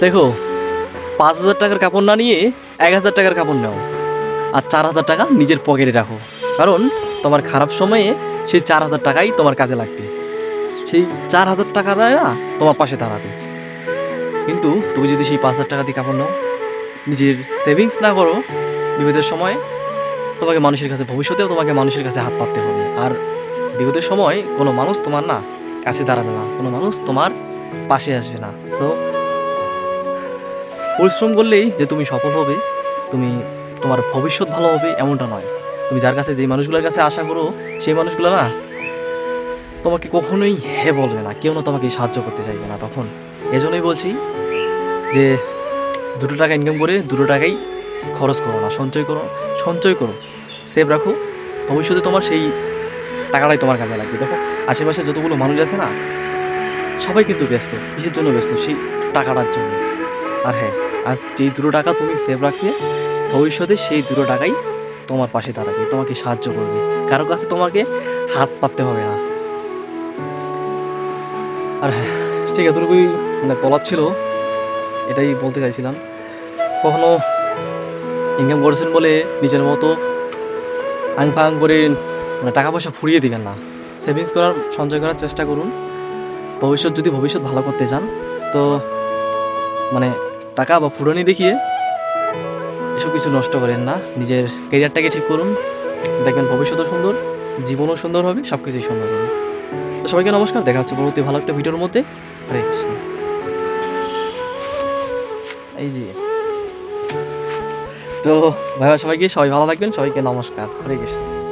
দেখো, পাঁচ হাজার টাকার কাপড় না নিয়ে এক হাজার টাকার কাপড় নাও আর চার হাজার টাকা নিজের পকেটে রাখো। কারণ তোমার খারাপ সময়ে সেই চার হাজার টাকাই তোমার কাজে লাগবে। সেই চার হাজার টাকা না তোমার পাশে দাঁড়াবে। কিন্তু তুমি যদি সেই পাঁচ হাজার টাকা দিয়ে কাপড় নাও, নিজের সেভিংস না করো, বিপদের সময় তোমাকে মানুষের কাছে, ভবিষ্যতেও তোমাকে মানুষের কাছে হাত পাততে হবে। আর বিপদের সময় কোনো মানুষ তোমার না কাছে দাঁড়াবে না। কোনো মানুষ তোমার পাশে আসবে না। সো পরিশ্রম করলেই যে তুমি সফল হবে, তুমি তোমার ভবিষ্যৎ ভালো হবে এমনটা নয়। তুমি যার কাছে যেই মানুষগুলোর কাছে আশা করো, সেই মানুষগুলো না তোমাকে কখনোই হে বলবে না, কেউ না তোমাকে সাহায্য করতে চাইবে না তখন। এজন্যই বলছি যে দুটো টাকা ইনকাম করে দুটো টাকাই খরচ করো না, সঞ্চয় করো সঞ্চয় করো সেভ রাখো। ভবিষ্যতে তোমার সেই টাকাটাই তোমার কাজে লাগবে। দেখো, আশেপাশে যতগুলো মানুষ আছে না, সবাই কিন্তু ব্যস্ত, কিসের জন্য ব্যস্ত? সেই টাকাটার জন্য। আর হ্যাঁ আজ যেই দুটো টাকা তুমি সেভ রাখবে, ভবিষ্যতে সেই দুটো টাকাই তোমার পাশে দাঁড়াবে, তোমাকে সাহায্য করবে। কারও কাছে তোমাকে হাত পাততে হবে না। আর হ্যাঁ ঠিক এতটুকুই মানে বলার ছিল, এটাই বলতে চাইছিলাম। কখনো ইনকাম করেছেন বলে নিজের মতো আং ফাং করে মানে টাকা পয়সা ফুরিয়ে দিবেন না। সেভিংস করার, সঞ্চয় করার চেষ্টা করুন। ভবিষ্যৎ যদি ভবিষ্যৎ ভালো করতে চান, তো মানে টাকা বা ফুরানি দেখিয়ে এসব কিছু নষ্ট করেন না। নিজের ক্যারিয়ারটাকে ঠিক করুন। দেখবেন ভবিষ্যৎও সুন্দর, জীবনও সুন্দর হবে সব কিছুই সুন্দর হবে। সবাইকে নমস্কার, দেখা হচ্ছে পরবর্তী ভালো একটা ভিডিওর মধ্যে। হরে কৃষ্ণ। এই যে। তো ভাইয়া, সবাইকে সবাই ভালো থাকবেন, সবাইকে নমস্কার। হরে কৃষ্ণ।